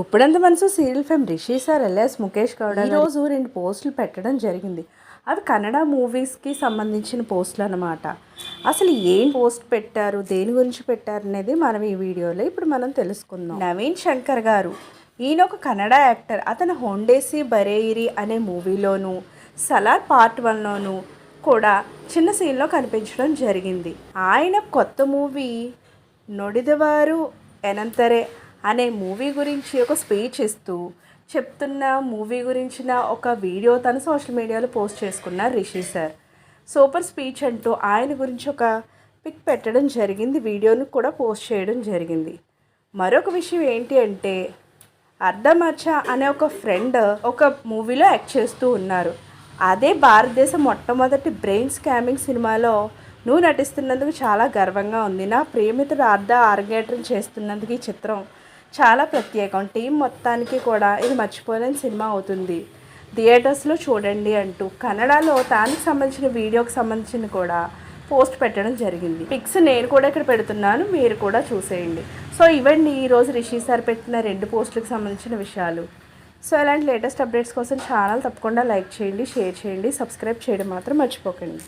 గుప్పడంత మనసు serial fame Rishi sir LS Mukesh Gowda ఈరోజు రెండు పోస్టులు పెట్టడం జరిగింది. అవి కన్నడ మూవీస్కి సంబంధించిన పోస్టులు అనమాట అసలు ఏం పోస్ట్ పెట్టారు దేని గురించి పెట్టారు అనేది మనం ఈ వీడియోలో ఇప్పుడు మనం తెలుసుకుందాం. నవీన్ శంకర్ గారు ఈయన ఒక కన్నడ యాక్టర్. అతను హోండేసి బరేయిరి అనే మూవీలోను సలార్ పార్ట్ వన్లోను కూడా చిన్న సీన్లో కనిపించడం జరిగింది. ఆయన కొత్త మూవీ నొడిదవారు ఎనంతరే అనే మూవీ గురించి ఒక స్పీచ్ ఇస్తూ చెప్తున్న మూవీ గురించిన ఒక వీడియో తను సోషల్ మీడియాలో పోస్ట్ చేసుకున్నారు రిషి సార్. సూపర్ స్పీచ్ అంటూ ఆయన గురించి ఒక పిక్ పెట్టడం జరిగింది వీడియోను కూడా పోస్ట్ చేయడం జరిగింది. మరొక విషయం ఏంటి అంటే అర్ధమర్చ అనే ఒక ఫ్రెండ్ ఒక మూవీలో యాక్ట్ చేస్తూ ఉన్నారు. అదే భారతదేశం మొట్టమొదటి బ్రెయిన్ స్కామింగ్ సినిమాలో నువ్వు నటిస్తున్నందుకు చాలా గర్వంగా ఉంది. నా ప్రేమితుడు అర్ధ ఆర్గేటం చేస్తున్నందుకు ఈ చిత్రం చాలా ప్రత్యేకం. టీం మొత్తానికి కూడా ఇది మర్చిపోలేని సినిమా అవుతుంది. థియేటర్స్లో చూడండి అంటూ కన్నడలో దానికి సంబంధించిన వీడియోకి సంబంధించిన కూడా పోస్ట్ పెట్టడం జరిగింది. పిక్స్ నేను కూడా ఇక్కడ పెడుతున్నాను మీరు కూడా చూసేయండి. సో ఇవండి ఈరోజు రిషి సార్ పెట్టిన రెండు పోస్టులకు సంబంధించిన విషయాలు. సో ఇలాంటి లేటెస్ట్ అప్డేట్స్ కోసం ఛానల్ తప్పకుండా లైక్ చేయండి షేర్ చేయండి సబ్స్క్రైబ్ చేయడం మాత్రం మర్చిపోకండి.